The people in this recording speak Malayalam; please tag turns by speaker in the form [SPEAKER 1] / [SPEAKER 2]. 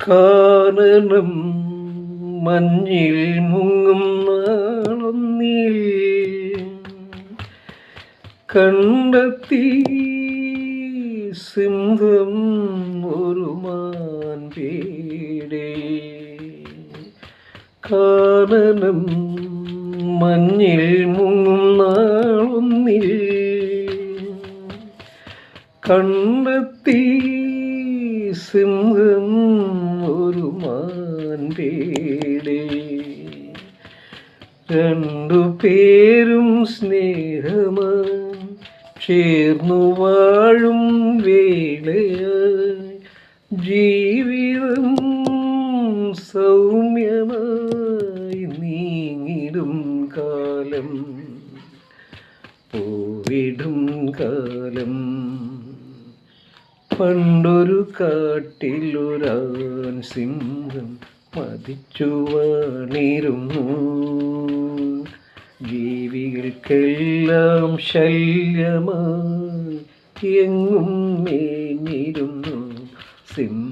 [SPEAKER 1] കാനനം മഞ്ഞിൽ മുങ്ങും നാളൊന്നിൽ കണ്ടെത്തി സിംഹം ഒരു മാൻപീടെ കാരണം മഞ്ഞിൽ മുങ്ങും നാളൊന്നിൽ കണ്ടെത്തി സിംഹം ഒരു മാൻപേടെ രണ്ടു പേരും സ്നേഹമായി ചേർന്നു വാഴും വേളയായി. ജീവിതം സൗമ്യമായി നീങ്ങിടും കാലം പോവിടും കാലം. പണ്ടൊരു കാട്ടിലൊരാൻ സിംഹം മതിച്ചു വാണിരുന്നു ജീവികൾക്കെല്ലാം ശല്യമായി എങ്ങും മേഞ്ഞിരുന്നു. സിംഹം